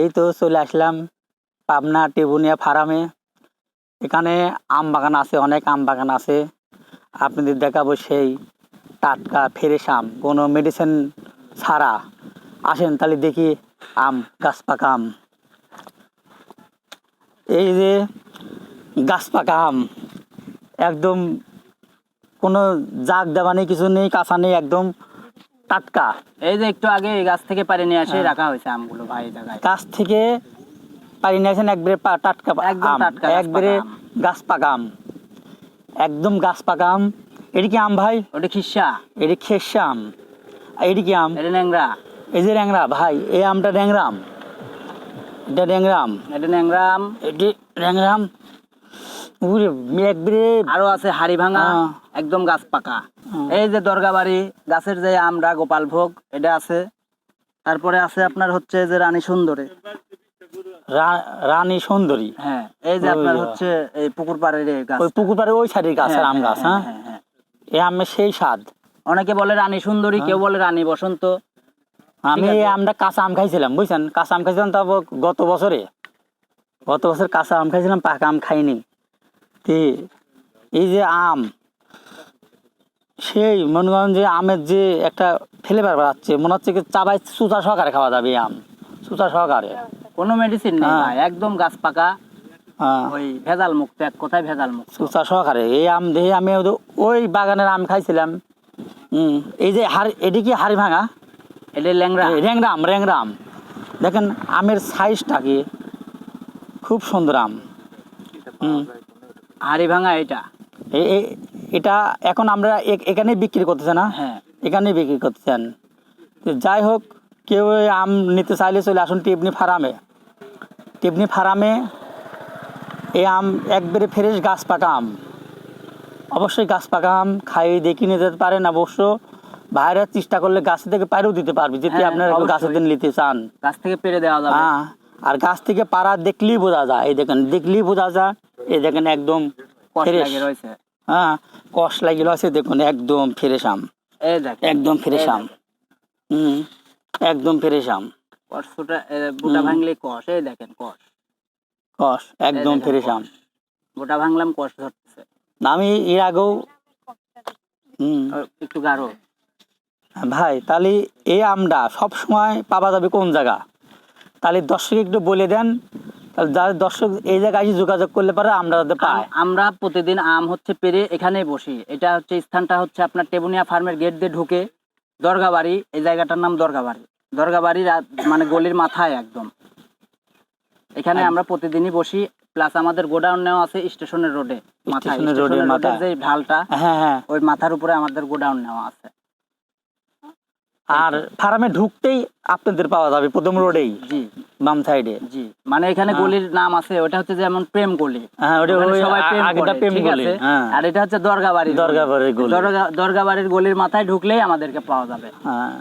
এই তো চলে আসলাম পাবনা টেবুনিয়া ফার্মে। এখানে আম বাগান আছে, অনেক আম বাগান আছে। আপনাদের দেখাবো সেই টাটকা ফ্রেশ আম। কোনো মেডিসিন ছাড়া। আসেন তাহলে দেখি আম, গাছ পাকা আম। এই যে গাছ পাকা আম। একদম কোনো জাগ দেওয়া নেই, কিছু নেই, কাঁচা নেই, একদম টাটকা। এই যে একটু আগে গাছ থেকে পারে নিয়ে এসে হ্যাঁ। রাখা হয়েছে আমগুলো ভাই জায়গায়। গাছ থেকে পারি নিয়েছেন একবারে পা- টাটকা একদম টাটকা একবারে গাছ পাকা আম একদম গাছ পাকা আম এটি কি আম ভাই? ওটা খিসা। এটি খেসা আম। আর এটি কি আম? এটা ন্যাংরা। এই যে র্যাংরা ভাই এই আমটা র্যাংরা আম। এটা র্যাংরা আম। এটা ন্যাংরা আম। এটি র্যাংরা আম। উরে একবারে আরও আছে হাড়ি ভাঙা। একদম গাছ পাকা। এই যে দরগাবাড়ি গাছের যে আমরা গোপাল ভোগ এটা আছে। তারপরে আছে আপনার হচ্ছে যে রানী সুন্দরী। রানী সুন্দরী? হ্যাঁ এই যে আপনার হচ্ছে এই পুকুর পাড়ের গাছ। ওই পুকুর পাড়ে ওই সাইডের আম গাছ হ্যাঁ? হ্যাঁ, হ্যাঁ। এই আমের সেই স্বাদ। অনেকে বলে রানী সুন্দরী হ্যাঁ। কেউ বলে রানী বসন্ত। আমি। আমরা কাঁচা আম খাইছিলাম বুঝছেন? কাঁচা আম খাইছিলাম তারপর গত বছরে। গত বছর কাঁচা আম খাইছিলাম পাকা আম খাইনি। তে এই যে আম সেই মনে করেন যে আমের যে একটা ফ্লেভার বাড়াচ্ছে মনে হচ্ছে কি চাবাই সুতা সহকারে খাওয়া যাবে আম সুতা সহকারে। কোনো মেডিসিন নেই হ্যাঁ। ভাই একদম গাছ পাকা হ্যাঁ। ওই ভেজাল মুক্ত এক কথায় ভেজাল মুক্ত। সুতা সহকারে এই আম দেখে আমি ওই- ওই বাগানের আম খাইছিলাম। হুম এই যে হাড়ি এটি কি হাড়ি ভাঙা? এটা ল্যাংরা এই র্যাংরাম দেখেন আমের সাইজটা কি? খুব সুন্দর আম। হাড়ি ভাঙা এটা। এ- এ- এটা এখন আমরা এ- এখানেই বিক্রি করতেছে না? হ্যাঁ। এখানেই বিক্রি করতেছেন। তো যাই হোক কেউ আম নিতে চাইলে চলে আসুন টিপনি ফার্মে। টিপনি ফার্মে এই আম একবারে ফ্রেশ গাছ পাকা আম। অবশ্যই গাছ পাকা আম খাই দেখি নিতে পারেন অবশ্য। বাইরে চেষ্টা করলে গাছ থেকে পারেও দিতে পারবে যদি হ্যাঁ, আপনারা। গাছের দিন নিতে চান। গাছ থেকে পেরে দেওয়া যাবে। হ্যাঁ আর গাছ থেকে পাড়া দেখলেই বোঝা যায়। এই দেখেন দেখলেই বোঝা যায়। এই দেখেন একদম ফ্রেশ লাগে রয়েছে। হ্যাঁ কষ লাগিল আছে দেখুন একদম ফ্রেশ আম। এই দেখ একদম ফ্রেশ আম। হুম একদম ফ্রেশ আম। বুটা হুম। ভাঙলে কষ এই দেখেন কষ। কষ একদম ফ্রেশ আম। বুটা ভাঙলাম কষ ধরতেছে। আমি এর আগেও হুম। একটু গাঢ়। ভাই তাহলে এই আমটা সব সময় পাওয়া যাবে কোন জায়গা? তাহলে দর্শক একটু বলে দেন যারা দর্শক এই জায়গায় এসে যোগাযোগ করলে পারে আমরা যাতে পাই। আমরা প্রতিদিন আম হচ্ছে পেরে এখানেই বসি। এটা হচ্ছে স্থানটা হচ্ছে আপনার টেবুনিয়া ফার্মের গেট দিয়ে ঢুকে দরগাবাড়ি এই জায়গাটার নাম দরগাবাড়ি। দরগাবাড়ির আ- মানে গলির মাথায় একদম। এখানে আমরা প্রতিদিনই বসি প্লাস আমাদের গোডাউন নেওয়া আছে স্টেশনের রোডে মাথায়। যে ঢালটা হ্যাঁ হ্যাঁ। ওই মাথার উপরে আমাদের গোডাউন নেওয়া আছে। আর ফার্মে ঢুকতেই আপনাদের পাওয়া যাবে প্রথম রোডেই জি। বাম সাইডে জি মানে এখানে হ্যাঁ। গলির নাম আছে ওটা হচ্ছে যেমন প্রেম গলি। হ্যাঁ ওটা সবাই প্রেম আগেটা প্রেম গলি হ্যাঁ। আর এটা হচ্ছে দরগাবাড়ি দরগাবাড়ির গলি। দরগাবাড়ির গলির মাথায় ঢুকলেই আমাদেরকে পাওয়া যাবে। হ্যাঁ।